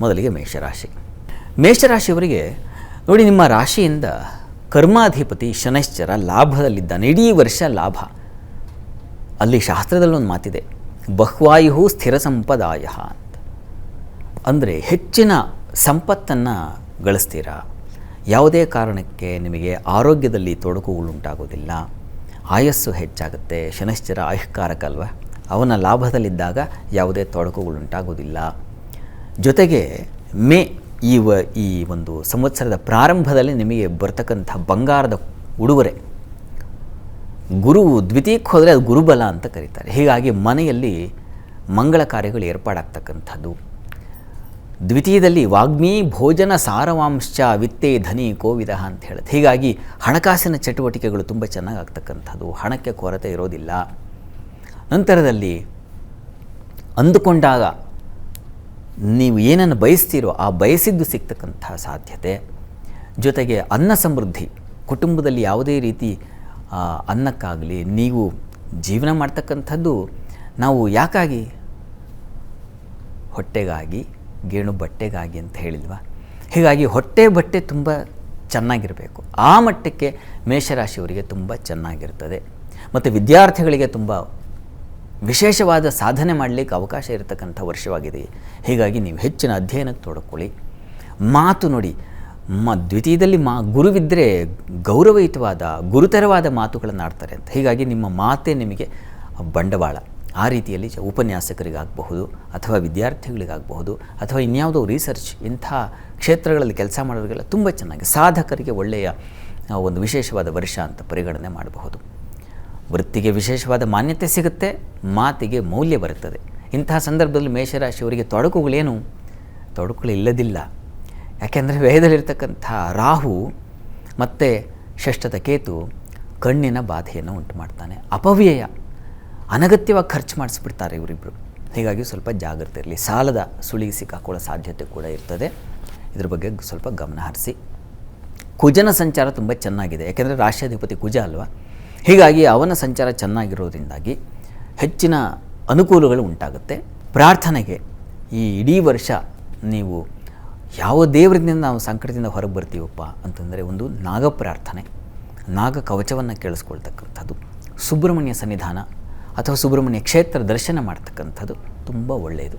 ಮೊದಲಿಗೆ ಮೇಷರಾಶಿ. ಮೇಷರಾಶಿಯವರಿಗೆ ನೋಡಿ ನಿಮ್ಮ ರಾಶಿಯಿಂದ ಕರ್ಮಾಧಿಪತಿ ಶನೈಶ್ಚರ ಲಾಭದಲ್ಲಿದ್ದಾನೆ. ಇಡೀ ವರ್ಷ ಲಾಭ. ಅಲ್ಲಿ ಶಾಸ್ತ್ರದಲ್ಲಿ ಒಂದು ಮಾತಿದೆ. ಬಹ್ವಾಯು ಸ್ಥಿರ ಸಂಪದಾಯ ಅಂತ. ಅಂದರೆ ಹೆಚ್ಚಿನ ಸಂಪತ್ತನ್ನು ಗಳಿಸ್ತೀರಾ? ಯಾವುದೇ ಕಾರಣಕ್ಕೆ ನಿಮಗೆ ಆರೋಗ್ಯದಲ್ಲಿ ತೊಡಕುಗಳುಂಟಾಗೋದಿಲ್ಲ ಆಯಸ್ಸು ಹೆಚ್ಚಾಗುತ್ತೆ. ಶನಶ್ಚರ ಆಯುಷ್ಕಾರಕ ಅಲ್ವ ಅವನ ಲಾಭದಲ್ಲಿದ್ದಾಗ ಯಾವುದೇ ತೊಡಕುಗಳುಂಟಾಗೋದಿಲ್ಲ ಜೊತೆಗೆ ಮೇ ಈ ವ ಈ ಒಂದು ಸಂವತ್ಸರದ ಪ್ರಾರಂಭದಲ್ಲಿ ನಿಮಗೆ ಬರ್ತಕ್ಕಂಥ ಬಂಗಾರದ ಉಡುಗೊರೆ. ಗುರು ದ್ವಿತೀಯಕ್ಕೆ ಹೋದರೆ ಅದು ಗುರುಬಲ ಅಂತ ಕರೀತಾರೆ. ಹೀಗಾಗಿ ಮನೆಯಲ್ಲಿ ಮಂಗಳ ಕಾರ್ಯಗಳು ಏರ್ಪಾಡಾಗ್ತಕ್ಕಂಥದ್ದು. ದ್ವಿತೀಯದಲ್ಲಿ ವಾಗ್ಮಿ ಭೋಜನ ಸಾರವಾಂಶ ವಿತ್ತೆ ಧನಿ ಕೋವಿದ ಅಂತ ಹೇಳುತ್ತೆ. ಹೀಗಾಗಿ ಹಣಕಾಸಿನ ಚಟುವಟಿಕೆಗಳು ತುಂಬ ಚೆನ್ನಾಗಿ ಆಗ್ತಕ್ಕಂಥದ್ದು ಹಣಕ್ಕೆ ಕೊರತೆ ಇರೋದಿಲ್ಲ. ನಂತರದಲ್ಲಿ ಅಂದುಕೊಂಡಾಗ ನೀವು ಏನನ್ನು ಬಯಸ್ತೀರೋ ಆ ಬಯಸಿದ್ದು ಸಿಗ್ತಕ್ಕಂಥ ಸಾಧ್ಯತೆ. ಜೊತೆಗೆ ಅನ್ನ ಸಮೃದ್ಧಿ. ಕುಟುಂಬದಲ್ಲಿ ಯಾವುದೇ ರೀತಿ ಅನ್ನಕ್ಕಾಗಲಿ ನೀವು ಜೀವನ ಮಾಡ್ತಕ್ಕಂಥದ್ದು ನಾವು ಯಾಕಾಗಿ? ಹೊಟ್ಟೆಗಾಗಿ, ಗೇಣು ಬಟ್ಟೆಗಾಗಿ ಅಂತ ಹೇಳಿಲ್ವಾ? ಹೀಗಾಗಿ ಹೊಟ್ಟೆ ಬಟ್ಟೆ ತುಂಬ ಚೆನ್ನಾಗಿರಬೇಕು. ಆ ಮಟ್ಟಕ್ಕೆ ಮೇಷರಾಶಿಯವರಿಗೆ ತುಂಬ ಚೆನ್ನಾಗಿರ್ತದೆ. ಮತ್ತು ವಿದ್ಯಾರ್ಥಿಗಳಿಗೆ ತುಂಬ ವಿಶೇಷವಾದ ಸಾಧನೆ ಮಾಡಲಿಕ್ಕೆ ಅವಕಾಶ ಇರತಕ್ಕಂಥ ವರ್ಷವಾಗಿದೆ. ಹೀಗಾಗಿ ನೀವು ಹೆಚ್ಚಿನ ಅಧ್ಯಯನಕ್ಕೆ ತೊಡಕೊಳ್ಳಿ. ಮಾತು ನೋಡಿ. ಮ ದ್ವಿತೀಯದಲ್ಲಿ ಮಾ ಗುರುವಿದ್ದರೆ ಗೌರವಯುತವಾದ, ಗುರುತರವಾದ ಮಾತುಗಳನ್ನು ಆಡ್ತಾರೆ ಅಂತ. ಹೀಗಾಗಿ ನಿಮ್ಮ ಮಾತೇ ನಿಮಗೆ ಬಂಡವಾಳ. ಆ ರೀತಿಯಲ್ಲಿ ಉಪನ್ಯಾಸಕರಿಗಾಗಬಹುದು ಅಥವಾ ವಿದ್ಯಾರ್ಥಿಗಳಿಗಾಗಬಹುದು ಅಥವಾ ಇನ್ಯಾವುದೋ ರಿಸರ್ಚ್ ಇಂಥ ಕ್ಷೇತ್ರಗಳಲ್ಲಿ ಕೆಲಸ ಮಾಡೋರಿಗೆಲ್ಲ ತುಂಬ ಚೆನ್ನಾಗಿ ಸಾಧಕರಿಗೆ ಒಳ್ಳೆಯ ಒಂದು ವಿಶೇಷವಾದ ವರ್ಷ ಅಂತ ಪರಿಗಣನೆ ಮಾಡಬಹುದು. ವೃತ್ತಿಗೆ ವಿಶೇಷವಾದ ಮಾನ್ಯತೆ ಸಿಗುತ್ತೆ, ಮಾತಿಗೆ ಮೌಲ್ಯ ಬರುತ್ತದೆ. ಇಂತಹ ಸಂದರ್ಭದಲ್ಲಿ ಮೇಷರಾಶಿಯವರಿಗೆ ತೊಡಕುಗಳೇನು? ತೊಡಕುಗಳು ಇಲ್ಲದಿಲ್ಲ ಯಾಕೆಂದರೆ ವೇದಲ್ಲಿರ್ತಕ್ಕಂಥ ರಾಹು ಮತ್ತು ಷಷ್ಠದ ಕೇತು ಕಣ್ಣಿನ ಬಾಧೆಯನ್ನು ಉಂಟು ಮಾಡ್ತಾನೆ ಅಪವ್ಯಯ. ಅನಗತ್ಯವಾಗಿ ಖರ್ಚು ಮಾಡಿಸ್ಬಿಡ್ತಾರೆ ಇವರಿಬ್ಬರು ಹೀಗಾಗಿ ಸ್ವಲ್ಪ ಜಾಗ್ರತೆ ಇರಲಿ. ಸಾಲದ ಸುಳಿಗೆ ಸಿಕ್ಕಾಕೊಳ್ಳೋ ಸಾಧ್ಯತೆ ಕೂಡ ಇರ್ತದೆ. ಇದ್ರ ಬಗ್ಗೆ ಸ್ವಲ್ಪ ಗಮನ ಹರಿಸಿ. ಕುಜನ ಸಂಚಾರ ತುಂಬ ಚೆನ್ನಾಗಿದೆ. ಯಾಕೆಂದರೆ ರಾಷ್ಟ್ರಾಧಿಪತಿ ಕುಜ ಅಲ್ವಾ? ಹೀಗಾಗಿ ಅವನ ಸಂಚಾರ ಚೆನ್ನಾಗಿರೋದ್ರಿಂದಾಗಿ ಹೆಚ್ಚಿನ ಅನುಕೂಲಗಳು ಉಂಟಾಗುತ್ತೆ. ಪ್ರಾರ್ಥನೆಗೆ ಈ ಇಡೀ ವರ್ಷ ನೀವು ಯಾವ ದೇವರಿಂದ ನಾವು ಸಂಕಟದಿಂದ ಹೊರಗೆ ಬರ್ತೀವಪ್ಪ ಅಂತಂದರೆ ಒಂದು ನಾಗ ಪ್ರಾರ್ಥನೆ, ನಾಗ ಕವಚವನ್ನು ಕೇಳಿಸ್ಕೊಳ್ತಕ್ಕಂಥದ್ದು, ಸುಬ್ರಹ್ಮಣ್ಯ ಸನ್ನಿಧಾನ ಅಥವಾ ಸುಬ್ರಹ್ಮಣ್ಯ ಕ್ಷೇತ್ರ ದರ್ಶನ ಮಾಡ್ತಕ್ಕಂಥದ್ದು ತುಂಬ ಒಳ್ಳೆಯದು.